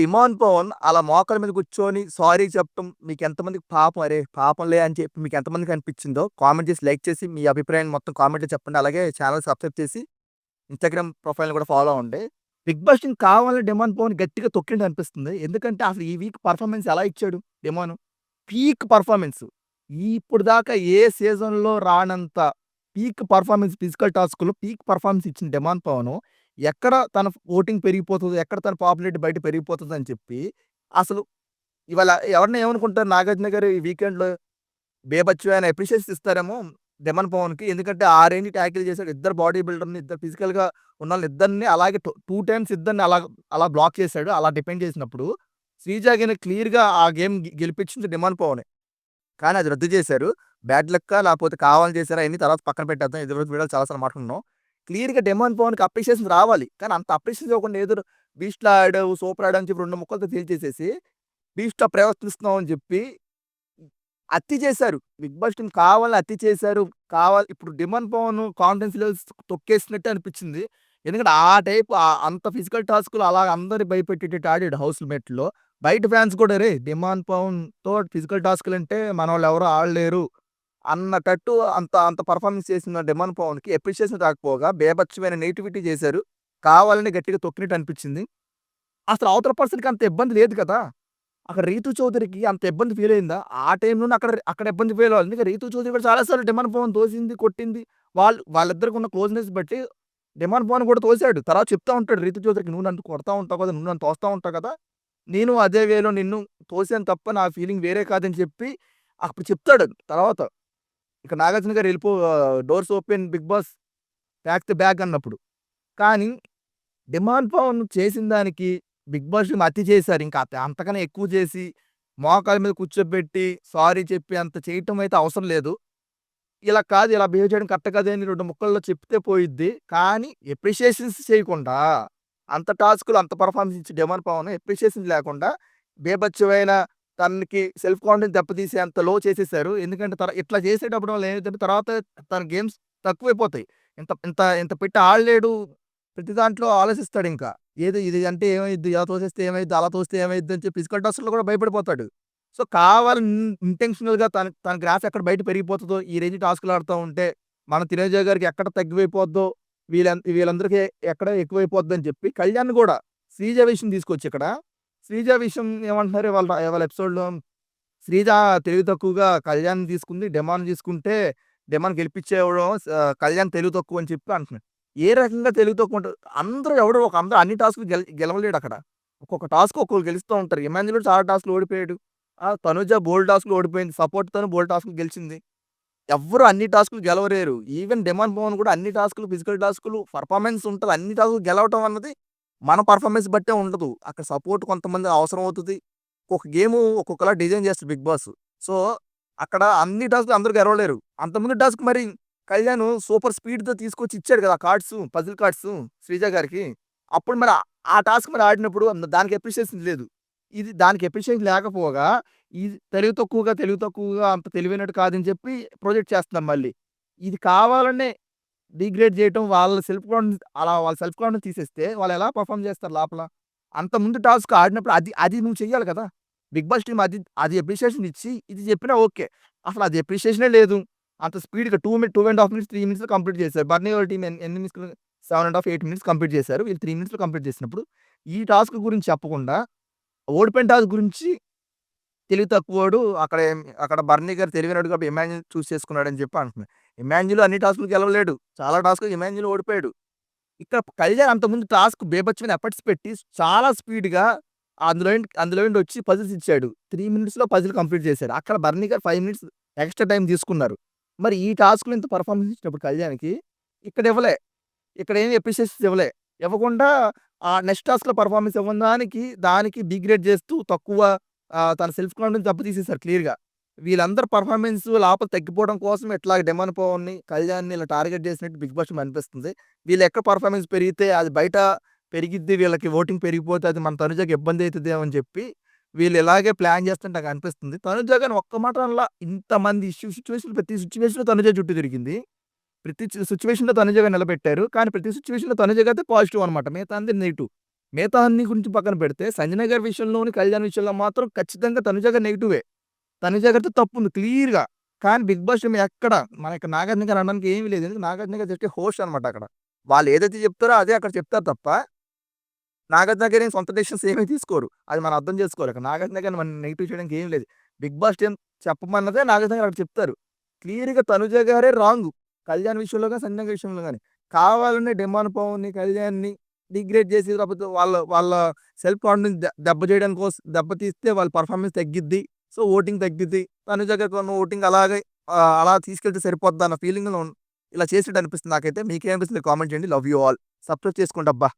డిమాన్ పవన్' అలా మోకల మీద కూర్చొని సారీ చెప్పటం మీకు ఎంతమందికి పాపం అరే! పాపంలే అని చెప్పి మీకు ఎంతమందికి అనిపించిందో కామెంట్ చేసి, లైక్ చేసి మీ అభిప్రాయాన్ని మొత్తం కామెంట్‌లో చెప్పండి. అలాగే ఛానల్ సబ్స్క్రైబ్ చేసి ఇన్‌స్టాగ్రామ్ ప్రొఫైల్‌ని కూడా ఫాలో అవ్వండి. 'బిగ్ బాస్‌ని' కావాలని 'డిమాండ్ పవన్' గట్టిగా తొక్కిండి అనిపిస్తుంది. ఎందుకంటే అసలు ఈ వీక్ పర్ఫార్మెన్స్ ఎలా ఇచ్చాడు 'డిమాన్'? Peak performance. ఇప్పుడు దాకా ఏ సీజన్‌లో రానంత పీక్ పర్ఫార్మెన్స్ ఫిజికల్ టాస్క్‌లో పీక్ పర్ఫార్మెన్స్ ఇచ్చిన డిమాన్ పవన్' ఎక్కడ తన ఓటింగ్ పెరిగిపోతుంది ఎక్కడ తన పాపులారిటీ బయట పెరిగిపోతదని చెప్పి అసలు ఇవాళ ఎవరిని ఏమనుకుంటారు 'నాగార్జున' గారు ఈ వీకెండ్‌లో బేభత్సమైన అప్రిషియేషన్స్ ఇస్తారేమో 'డిమాండ్ పవన్‌కి' ఎందుకంటే ఆ రేంజ్ ట్యాకిల్ చేశాడు ఇద్దరు బాడీ బిల్డర్‌ని, ఇద్దరు ఫిజికల్‌గా ఉన్న వాళ్ళని ఇద్దరిని అలాగే టూ టైమ్స్ ఇద్దరిని అలా అలా బ్లాక్ చేశాడు అలా డిపెండ్ చేసినప్పుడు శ్రీజాగిన క్లియర్‌గా ఆ గేమ్ గెలిపించింది 'డిమాండ్ పవనే.' కానీ అది రద్దు చేశారు. బ్యాడ్ లక్కా లేకపోతే కావాలని చేశారా అన్ని తర్వాత పక్కన పెట్టేద్దాం. ఇదివరకు వీడియోలో చాలా సార్లు మాట్లాడుకున్నాం. క్లియర్‌గా 'డిమాండ్ పవన్‌కి' అప్రిషియేషన్ రావాలి. కానీ అంత అప్రిషియేషన్ ఇవ్వకుండా ఏదో 'బీస్ట్‌లా ఆడావు, సూపర్ ఆడావు' అని చెప్పి రెండు ముక్కలతో తేల్చేసేసి 'బీస్ట్‌లా ప్రవర్తిస్తున్నావు' అని చెప్పి అత్తి చేశారు. 'బిగ్ బాస్' టీమ్ కావాలని అత్తి చేశారు. కావాలి ఇప్పుడు 'డిమాండ్ పవన్' కాన్ఫిడెన్స్ లెవెల్స్ తొక్కేసినట్టు అనిపించింది. ఎందుకంటే ఆ టైప్ అంత ఫిజికల్ టాస్క్‌లు అలా అందరిని భయపెట్టేటట్టు ఆడాడు హౌస్ మేట్‌లో. బయట ఫ్యాన్స్ కూడా రే 'డిమాండ్ పవన్‌తో ఫిజికల్ టాస్క్‌లంటే మనోళ్ళు ఎవరు ఆడలేరు" అన్నటట్టు అంత అంత పర్ఫార్మెన్స్ చేసిన 'డిమాండ్ పవన్‌కి' ఎప్రిషియేషన్ రాకపోగా బేభత్సమైన నెగటివిటీ చేశారు. కావాలని గట్టిగా తొక్కినట్టు అనిపించింది. అసలు అవతల పర్సన్‌కి అంత ఇబ్బంది లేదు కదా! అక్కడ రీతు చౌదరికి' అంత ఇబ్బంది ఫీల్ అయిందా? ఆ టైంలోనే అక్కడ అక్కడ ఇబ్బంది ఫీల్ అవ్వాలి. ఇంకా రీతు చౌదరి' కూడా చాలాసార్లు 'డిమాండ్ పవన్' తోసింది, కొట్టింది. వాళ్ళు వాళ్ళిద్దరికి ఉన్న క్లోజ్‌నెస్ బట్టి 'డిమాండ్ పవన్' కూడా తోసాడు. తర్వాత చెప్తా ఉంటాడు రీతు చౌదరికి' "నువ్వు నన్ను కొడతా ఉంటావు కదా! నువ్వు నన్ను తోస్తా ఉంటావు కదా! నేను అదే వేలో నిన్ను తోసాను తప్ప నా ఫీలింగ్ వేరే కాదని" చెప్పి అప్పుడు చెప్తాడు తర్వాత. ఇక 'నాగార్జున' గారు వెళ్ళిపో doors open Bigg Boss back to bag" అన్నప్పుడు. కానీ 'డిమాండ్ పవన్' చేసిన దానికి 'బిగ్ బాస్' అతి చేశారు. ఇంకా అంతకన్నా ఎక్కువ చేసి మోకాల మీద కూర్చోబెట్టి సారీ చెప్పి అంత చేయటం అయితే అవసరం లేదు. ఇలా కాదు ఇలా బిహేవ్ చేయడం కరెక్ట్ కాదు అని రెండు ముక్కల్లో చెప్తే పోయిద్ది. కానీ ఎప్రిషియేషన్స్ చేయకుండా అంత టాస్క్‌లు అంత పర్ఫార్మెన్స్ ఇచ్చి 'డిమాండ్ పవన్' ఎప్రిషియేషన్ లేకుండా బేబచ్చమైన తనకి సెల్ఫ్ కాన్ఫిడెన్స్ దెబ్బతీసేంత లో చేసేసారు. ఎందుకంటే తర ఇట్లా చేసేటప్పుడు వల్ల ఏంటంటే తర్వాత తన గేమ్స్ తక్కువైపోతాయి. ఇంత ఇంత ఇంత పెట్టి ఆడలేడు. ప్రతి దాంట్లో ఆలోచిస్తాడు ఇంకా ఏదో ఇది అంటే ఏమైద్ది? ఇలా తోసేస్తే ఏమైద్ది? అలా తోస్తే ఏమైద్ది? అని చెప్పి ఫిజికల్ టాస్క్‌లో కూడా భయపడిపోతాడు. సో, కావాలని ఇంటెన్షనల్‌గా తన తన గ్రాఫ్ ఎక్కడ బయట పెరిగిపోతుందో ఈ రేంజ్ టాస్క్‌లు ఆడుతూ ఉంటే మన 'తినేజా' గారికి ఎక్కడ తగ్గిపోద్దో వీళ్ళ వీళ్ళందరికీ ఎక్కడ ఎక్కువైపోద్దని చెప్పి కళ్యాణ్ కూడా శ్రీజ విషయం తీసుకొచ్చి ఇక్కడ శ్రీజ విషయం ఏమంటున్నారు వాళ్ళ వాళ్ళ ఎపిసోడ్‌లో శ్రీజ తెలివి తక్కువగా కళ్యాణ్ తీసుకుంది. 'డిమాండ్' తీసుకుంటే 'డిమాండ్' గెలిపించేవడం కళ్యాణ్ తెలివి తక్కువ అని చెప్పి అంటున్నాడు. ఏ రకంగా తెలివి తక్కువ ఉంటారు అందరూ ఎవడో ఒక అందరూ అన్ని టాస్క్ గెల గెలవలేడక్కడ. ఒక్కొక్క టాస్క్ ఒక్కరు గెలుస్తూ ఉంటారు. 'ఇమాన్యుల్' కూడా చాలా టాస్క్‌లు ఓడిపోయాడు. ఆ! 'తనుజ' బోల్డ్ టాస్క్‌లు ఓడిపోయింది. సపోర్ట్‌తోనే బోల్డ్ టాస్క్‌లు గెలిచింది. ఎవరు అన్ని టాస్క్‌లు గెలవలేరు. ఈవెన్ 'డిమాండ్ పవన్' కూడా అన్ని టాస్క్‌లు ఫిజికల్ టాస్క్‌లు పర్ఫార్మెన్స్ ఉంటుంది అన్ని టాస్క్‌లు గెలవటం అన్నది మన పర్ఫార్మెన్స్ బట్టే ఉండదు. అక్కడ సపోర్ట్ కొంతమంది అవసరం అవుతుంది ఒక గేము ఒక్కొక్కలా డిజైన్ చేస్తారు 'బిగ్ బాస్'. సో, అక్కడ అన్ని టాస్క్‌లు అందరూ గెలవలేరు. అంతకుముందు టాస్క్ మరి కళ్యాణ్ సూపర్ స్పీడ్‌తో తీసుకొచ్చి ఇచ్చాడు కదా! కార్డ్స్ పజిల్ కార్డ్స్ శ్రీజ గారికి. అప్పుడు మరి ఆ టాస్క్ మరి ఆడినప్పుడు దానికి ఎప్రిషియేషన్ లేదు. ఇది దానికి ఎప్రిషియేషన్ లేకపోగా ఇది తెలివి తక్కువగా, తెలివి తక్కువగా అంత తెలివైనట్టు కాదని చెప్పి ప్రొజెక్ట్ చేస్తున్నాం మళ్ళీ. ఇది కావాలనే డిగ్రేడ్ చేయటం వాళ్ళ సెల్ఫ్ కాన్ఫిడెన్స్ అలా వాళ్ళ సెల్ఫ్ కాన్ఫిడెన్స్ తీసేస్తే వాళ్ళు ఎలా పర్ఫార్మ్ చేస్తారు లోపల? అంత ముందు టాస్క్ ఆడినప్పుడు అది అది నువ్వు చెయ్యాలి కదా! 'బిగ్ బాస్' టీమ్ అది అది అప్రిషియేషన్ ఇచ్చి ఇది చెప్పినా ఓకే. అసలు అది ఎప్రిషియేషనే లేదు. అంత స్పీడ్‌గా టూ మినిట్ 2 ½ మినిట్స్, త్రీ మినిట్స్‌లో కంప్లీట్ చేశారు. బర్నీ వాళ్ళ టీమ్ ఎన్ ఎన్ని మినిట్స్‌లో 7 ½ 8 మినిట్స్ కంప్లీట్ చేశారు. వీళ్ళు త్రీ మినిట్స్‌లో కంప్లీట్ చేసినప్పుడు ఈ టాస్క్ గురించి చెప్పకుండా ఓడిపోయిన టాస్క్ గురించి తెలివి తక్కువడు అక్కడ అక్కడ బర్నీ గారు తెలివినాడు కాబట్టి 'ఇమాన్యుల్' చూజ్ చేసుకున్నాడని చెప్పి అంటున్నారు. ఇమాన్యులు అన్ని టాస్క్‌లు గెలవలేడు. చాలా టాస్క్‌లు ఇమాన్యులు ఓడిపోయాడు. ఇక్కడ కళ్యాణ్ అంతకుముందు టాస్క్ బీభత్సమైన ఎఫర్ట్స్ పెట్టి చాలా స్పీడ్‌గా అందులో అందులో నుండి వచ్చి పజిల్స్ ఇచ్చాడు. త్రీ మినిట్స్‌లో పజిల్ కంప్లీట్ చేశాడు. అక్కడ బర్నీ గారు 5 మినిట్స్ ఎక్స్‌ట్రా టైం తీసుకున్నారు. మరి ఈ టాస్క్‌లో ఇంత పర్ఫార్మెన్స్ ఇచ్చినప్పుడు కళ్యాణ్‌కి ఇక్కడ ఇవ్వలే. ఇక్కడ ఏం అప్రిషియేషన్స్ ఇవ్వలే. ఇవ్వకుండా ఆ నెక్స్ట్ టాస్క్‌లో పర్ఫార్మెన్స్ ఇవ్వడానికి దానికి, డిగ్రేడ్ చేస్తూ తక్కువ తన సెల్ఫ్ కాన్ఫిడెన్స్ దెబ్బతీసేసారు క్లియర్‌గా. వీళ్ళందరి పర్ఫార్మెన్స్ లోపల తగ్గిపోవడం కోసం ఇట్లా 'డిమాండ్ పవన్‌ని, కళ్యాణ్‌ని ఇలా టార్గెట్ చేసినట్టు 'బిగ్ బాస్' అనిపిస్తుంది. వీళ్ళు ఎక్కడ పర్ఫార్మెన్స్ పెరిగితే అది బయట పెరిగిద్ది. వీళ్ళకి ఓటింగ్ పెరిగిపోతే అది మన 'తనుజకి' ఇబ్బంది అవుతుంది అని చెప్పి వీళ్ళు ఇలాగే ప్లాన్ చేస్తుంటే నాకు అనిపిస్తుంది. 'తనుజ' కానీ ఒక్క మాట అనలా. ఇంతమంది ఇష్యూ సిచ్యువేషన్ ప్రతి సిచ్యువేషన్లో 'తనుజ' చుట్టూ తిరిగింది. ప్రతి సిచ్యువేషన్లో సిట్యుయేషన్‌లో నిలబెట్టారు. కానీ ప్రతి సిచ్యువేషన్లో 'తనుజ' అయితే పాజిటివ్ అనమాట. మిగతా నెగిటివ్ నెగెటివ్. మిగతా అన్ని గురించి పక్కన పెడితే సంజయ్ గారి విషయంలోని కళ్యాణ్ విషయంలో మాత్రం ఖచ్చితంగా తనుజాగా నెగిటివే తనుజ గారితో తప్పు ఉంది క్లియర్గా. కానీ బిగ్ బాస్ ఎక్కడ? మన ఇక్కడ నాగార్జున గారు అనడానికి ఏమీ లేదు. ఎందుకంటే నాగార్జున గారు జస్ట్ హోస్ట్ అనమాట అక్కడ. వాళ్ళు ఏదైతే చెప్తారో అదే అక్కడ చెప్తారు తప్ప నాగార్జున గారు సొంత డెసిషన్స్ ఏమీ తీసుకోరు. అది మనం అర్థం చేసుకోవాలి. అక్కడ నాగార్జున గారిని మనం నెగిటివ్ చేయడానికి ఏం లేదు. బిగ్ బాస్ టీం చెప్పమన్నదే నాగార్జున గారు అక్కడ చెప్తారు. క్లియర్గా తనుజ గారే రాంగ్. కళ్యాణ్ విషయంలో కానీ సంజన విషయంలో కానీ. కావాలనే డిమాండ్ పవన్ని కళ్యాణ్ని డిగ్రేడ్ చేసి లేకపోతే వాళ్ళ వాళ్ళ సెల్ఫ్ కాన్ఫిడెన్స్ దెబ్బ చేయడానికి కోసం దెబ్బ తీస్తే వాళ్ళ పర్ఫార్మెన్స్ తగ్గిద్ది. సో ఓటింగ్ తగ్గిద్ది. తనుజ గారికి ఓటింగ్ అలాగే అలా తీసుకెళ్తే సరిపోద్ది అన్న ఫీలింగ్లో ఇలా చేసినట్టు అనిపిస్తుంది నాకైతే. మీకేమనిపిస్తుంది? కామెంట్ చేయండి. Love you all. సబ్స్క్రైబ్ చేసుకోండి అబ్బా.